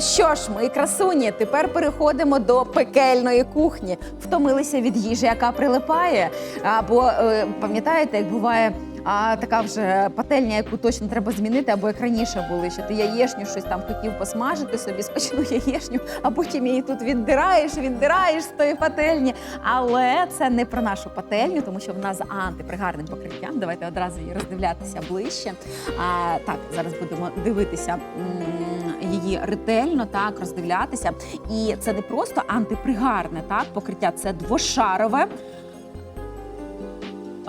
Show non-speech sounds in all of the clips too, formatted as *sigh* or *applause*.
Ну що ж, мої красуні, тепер переходимо до пекельної кухні. Втомилися від їжі, яка прилипає. Або е, пам'ятаєте, як буває. А така вже пательня, яку точно треба змінити, або як раніше були, що ти яєшню щось там хотів посмажити собі, спочатку *laughs* яєшню, а потім її тут віддираєш, віддираєш з тої пательні. Але це не про нашу пательню, тому що вона з антипригарним покриттям. Давайте одразу її роздивлятися ближче. А, так, зараз будемо дивитися її ретельно, так роздивлятися. І це не просто антипригарне так покриття, це двошарове.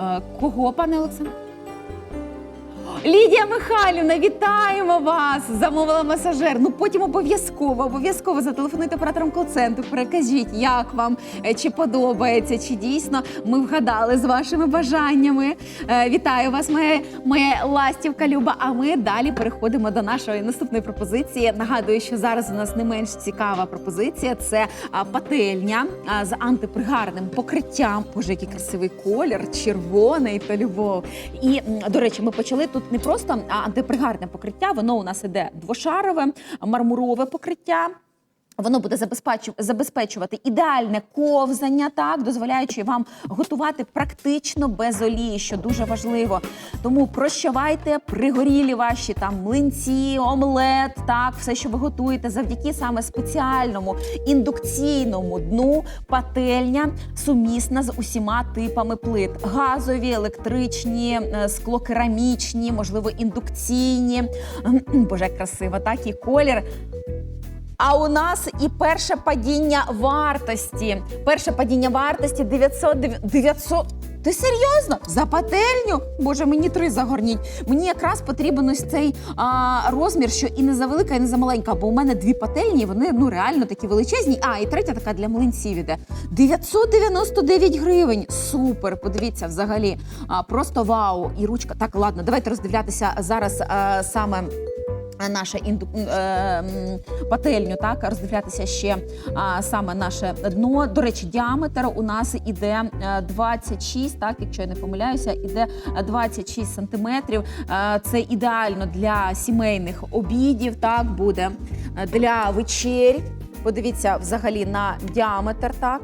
Е, Кого, пане Олександр? Лідія Михайлівна, вітаємо вас! Замовила масажер. Ну потім обов'язково, обов'язково зателефонуйте операторам кол-центру. Перекажіть, як вам, е, чи подобається, чи дійсно ми вгадали з вашими бажаннями. Е, Вітаю вас, моя, моя ластівка Люба. А ми далі переходимо до нашої наступної пропозиції. Нагадую, що зараз у нас не менш цікава пропозиція. Це пательня з антипригарним покриттям. Боже, який красивий колір, червоний та любов. І до речі, ми почали тут не просто антипригарне покриття, воно у нас іде двошарове, мармурове покриття. Воно буде забезпечу- забезпечувати ідеальне ковзання, так дозволяючи вам готувати практично без олії, що дуже важливо. Тому прощавайте пригорілі ваші там млинці, омлет, так все, що ви готуєте, завдяки саме спеціальному індукційному дну пательня сумісна з усіма типами плит: газові, електричні, е, склокерамічні, можливо, індукційні. Боже, як красиво, так і колір. А у нас і перше падіння вартості. Перше падіння вартості 900... 900... Ти серйозно? За пательню? Боже, мені три загорніть. Мені якраз потрібен ось цей а, розмір, що і не за велика, і не за маленька, бо у мене дві пательні, вони ну реально такі величезні. А, і третя така для млинців іде. 999 гривень. Супер! Подивіться, взагалі. А, просто вау. І ручка. Так, ладно, давайте роздивлятися зараз а, саме. А, Наше інду е, пательню, так роздивлятися ще а, саме наше дно. До речі, діаметр у нас іде е, 26, так якщо я не помиляюся, іде е, 26 сантиметрів. Е, Це ідеально для сімейних обідів. Так буде Е, для вечерь. Подивіться взагалі на діаметр, так.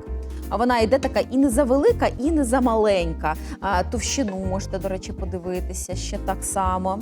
А вона йде така і не завелика, і не замаленька. А, товщину можете, до речі, подивитися ще так само.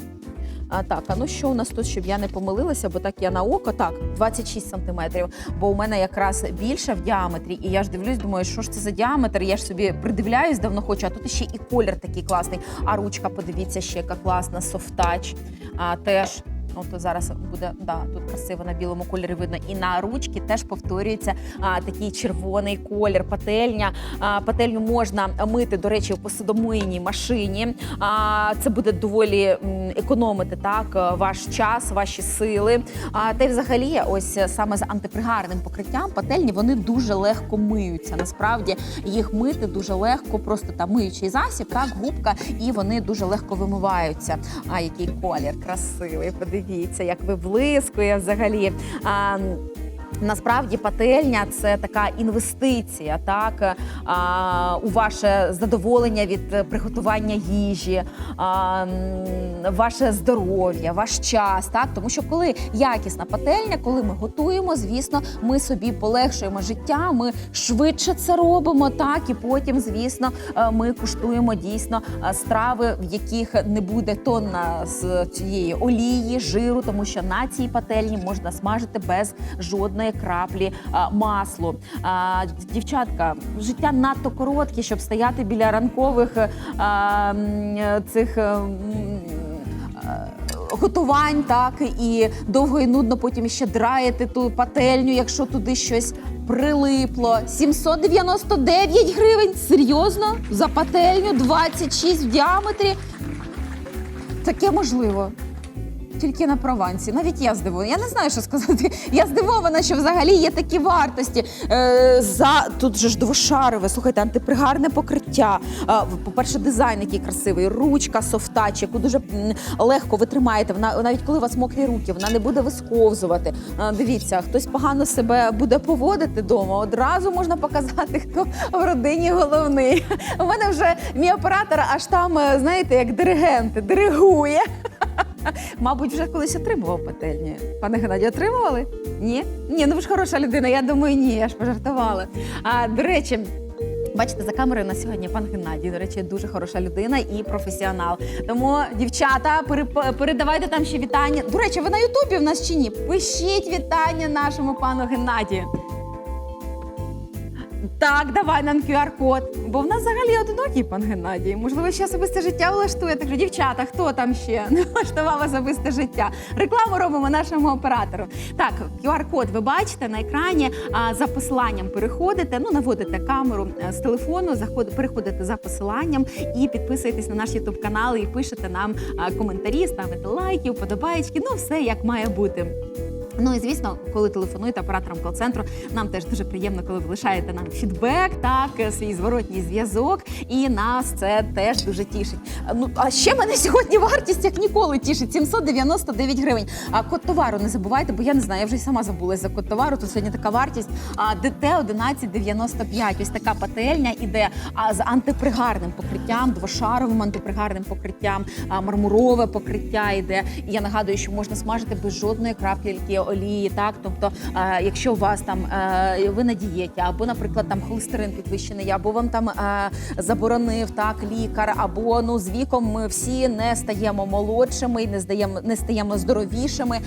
А, так, а ну що у нас тут, щоб я не помилилася, бо так я на око, так, 26 сантиметрів. Бо у мене якраз більше в діаметрі, і я ж дивлюсь, думаю, що ж це за діаметр? Я ж собі придивляюсь, давно хочу, а тут ще і колір такий класний. А ручка, подивіться, ще яка класна, софтач. А, теж. Ну, то зараз буде да, тут красиво на білому кольорі видно. І на ручці теж повторюється а, такий червоний колір. Пательня. А, пательню можна мити, до речі, у посудомийній машині. А, це буде доволі економити так ваш час, ваші сили. А, та й взагалі, ось саме з антипригарним покриттям пательні вони дуже легко миються. Насправді їх мити дуже легко, просто там миючий засіб, так, губка, і вони дуже легко вимиваються. А який колір красивий! Подивіться, як виблискує взагалі. А, Насправді пательня це така інвестиція, так а, у ваше задоволення від е, приготування їжі, а, ваше здоров'я, ваш час. Так, тому що коли якісна пательня, коли ми готуємо, звісно, ми собі полегшуємо життя. Ми швидше це робимо. Так і потім, звісно, е, ми куштуємо дійсно е, страви, в яких не буде тонна з цієї олії, жиру, тому що на цій пательні можна смажити без жодної краплі а, маслу. Дівчатка, життя надто коротке, щоб стояти біля ранкових е, цих. е, е, Готувань, так і довго і нудно потім ще драєте ту пательню, якщо туди щось прилипло. 799 гривень. Серйозно? За пательню 26 в діаметрі. Таке можливо. Тільки на провансі. Навіть я здивована. Я не знаю, що сказати. Я здивована, що взагалі є такі вартості. Е, за тут же ж двошарове, слухайте, антипригарне покриття. Е, по-перше, дизайн який красивий, ручка софтач, яку дуже легко ви тримаєте. Вона навіть коли у вас мокрі руки, вона не буде висковзувати. Е, дивіться, хтось погано себе буде поводити вдома. Одразу можна показати, хто в родині головний. У мене вже мій оператор аж там, е, знаєте, як диригент, диригує. *laughs* Мабуть, вже колись отримував пательні. Пане Геннадію, отримували? Ні? Ні, ну ви ж хороша людина. Я думаю, ні, я ж пожартувала. А до речі. Бачите, за камерою на сьогодні пан Геннадій, до речі, дуже хороша людина і професіонал. Тому, дівчата, передавайте там ще вітання. До речі, ви на Ютубі в нас чи ні? Пишіть вітання нашому пану Геннадію. Так, давай нам QR-код. Бо в нас взагалі одинокий пан Геннадій. Можливо, ще особисте життя влаштує. Так дівчата, хто там ще *laughs* не влаштував особисте життя? Рекламу робимо нашому оператору. Так, QR-код ви бачите на екрані. А за посиланням переходите, ну наводите камеру е, з телефону, переходите за посиланням і підписуєтесь на наш Ютуб канал і пишете нам коментарі, ставите лайки, вподобаєчки. Ну все як має бути. Ну і звісно, коли телефонуєте операторам кол-центру, нам теж дуже приємно, коли ви лишаєте нам фідбек, так е, свій зворотній зв'язок, і нас це теж дуже тішить. Ну а ще мене сьогодні вартість як ніколи тішить 799 гривень. А код товару не забувайте, бо я не знаю, я вже й сама забулась за код товару. Тут сьогодні така вартість. А ДТ 1195. Ось така пательня іде а, з антипригарним покриттям, двошаровим антипригарним покриттям, а, мармурове покриття йде. І я нагадую, що можна смажити без жодної краплі олії. Так, тобто, е, якщо у вас там е, ви на дієті, або, наприклад, там холестерин підвищений, або вам там е, заборонив так лікар, або ну з віком ми всі не стаємо молодшими, не здаємо, не стаємо здоровішими,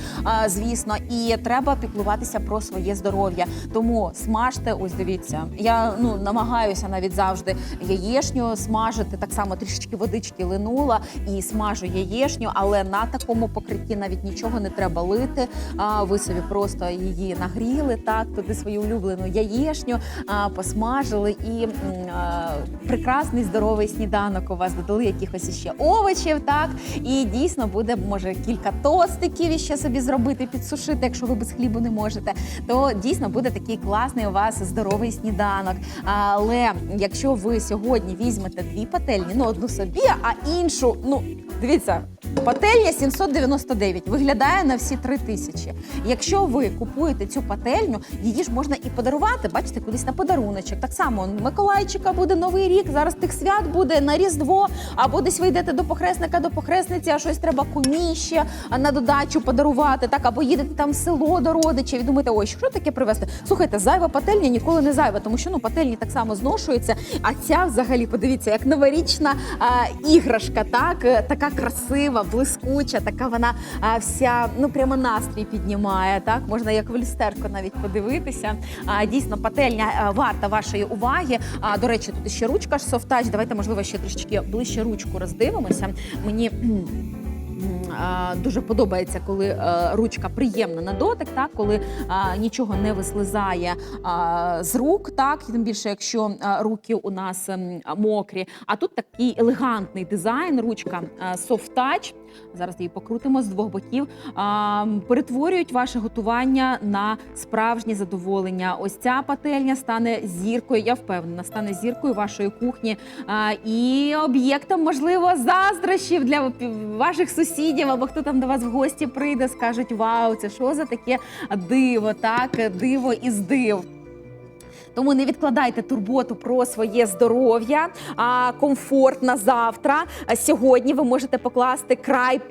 е, звісно, і треба піклуватися про своє здоров'я. Тому смажте, ось дивіться, я ну намагаюся навіть завжди яєшню смажити. Так само трішечки водички линула і смажу яєшню, але на такому покритті навіть нічого не треба лити. А ви собі просто її нагріли, так туди свою улюблену яєшню, а, посмажили і а, прекрасний здоровий сніданок у вас додали якихось іще овочів, так і дійсно буде може кілька тостиків іще собі зробити, підсушити, якщо ви без хлібу не можете. То дійсно буде такий класний у вас здоровий сніданок. Але якщо ви сьогодні візьмете дві пательні, ну одну собі, а іншу, ну дивіться. Пательня 799 виглядає на всі 3 тисячі. Якщо ви купуєте цю пательню, її ж можна і подарувати. Бачите, кудись на подаруночок. Так само Миколайчика буде новий рік. Зараз тих свят буде на Різдво, або десь ви йдете до похресника, до похресниці, а щось треба кумі ще на додачу подарувати. Так, або їдете там в село до родичів і думаєте, ой, що таке привезти? Слухайте, зайва пательня ніколи не зайва, тому що ну пательні так само зношуються. А ця взагалі, подивіться, як новорічна а, іграшка, так е, така красива, блискуча, така вона а, вся ну прямо настрій піднімає. Так можна як в люстерко навіть подивитися. А, дійсно, пательня а, варта вашої уваги. А до речі, тут ще ручка ж софтач. Давайте, можливо, ще трішечки ближче ручку роздивимося. Мені. Дуже подобається, коли е, ручка приємна на дотик, так коли нічого не вислизає з рук, так тим більше, якщо руки у нас ем, мокрі. А тут такий елегантний дизайн, ручка soft touch. Зараз її покрутимо з двох боків. Перетворюють ваше готування на справжнє задоволення. Ось ця пательня стане зіркою. Я впевнена, стане зіркою вашої кухні і об'єктом, можливо, заздрощів для ваших сусідів або хто там до вас в гості прийде, скажуть: Вау, це що за таке диво? Так, диво із див. Тому не відкладайте турботу про своє здоров'я, а комфорт на завтра. Сьогодні ви можете покласти край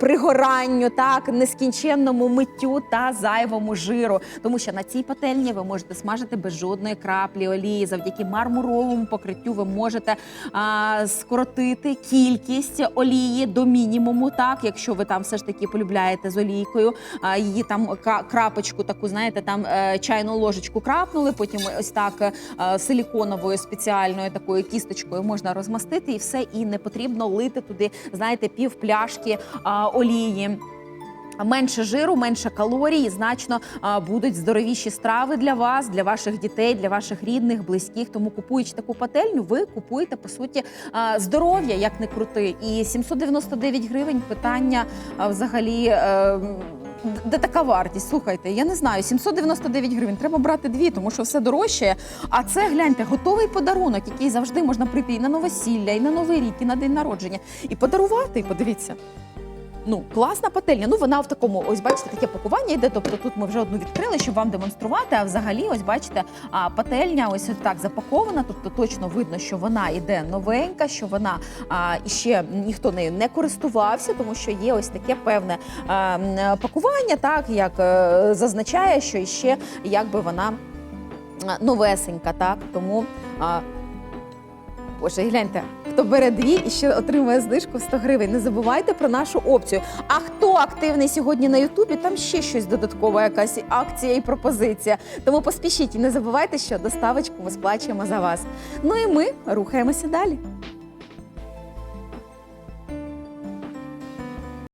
пригоранню, так нескінченному миттю та зайвому жиру. Тому що на цій пательні ви можете смажити без жодної краплі олії. Завдяки мармуровому покриттю ви можете а, скоротити кількість олії до мінімуму. Так, якщо ви там все ж таки полюбляєте з олійкою, а, її там крапочку, таку знаєте, там е, чайну ложечку крапнули, потім ось так е, силіконовою спеціальною такою кісточкою можна розмастити і все, і не потрібно лити туди, знаєте, пів пляшки а, олії. Менше жиру, менше калорій, і значно а, будуть здоровіші страви для вас, для ваших дітей, для ваших рідних, близьких. Тому купуючи таку пательню, ви купуєте по суті а, здоров'я, як не крути. І 799 гривень питання а, взагалі. е, де така вартість? Слухайте, я не знаю, 799 гривень. Треба брати дві, тому що все дорожчає. А це гляньте, готовий подарунок, який завжди можна прийти і на новосілля, і на новий рік, і на день народження, і подарувати. Подивіться. Ну, класна пательня. Ну, вона в такому, ось бачите, таке пакування йде. Тобто тут ми вже одну відкрили, щоб вам демонструвати. А взагалі, ось бачите, а, пательня ось так запакована. Тобто точно видно, що вона йде новенька, що вона а, ще ніхто нею не користувався, тому що є ось таке певне а, пакування, так як е, зазначає, що іще якби вона новесенька, так тому. А, Боже, гляньте, хто бере дві і ще отримує знижку в 100 гривень. Не забувайте про нашу опцію. А хто активний сьогодні на Ютубі, там ще щось додаткове, якась акція і пропозиція. Тому поспішіть і не забувайте, що доставочку ми сплачуємо за вас. Ну і ми рухаємося далі.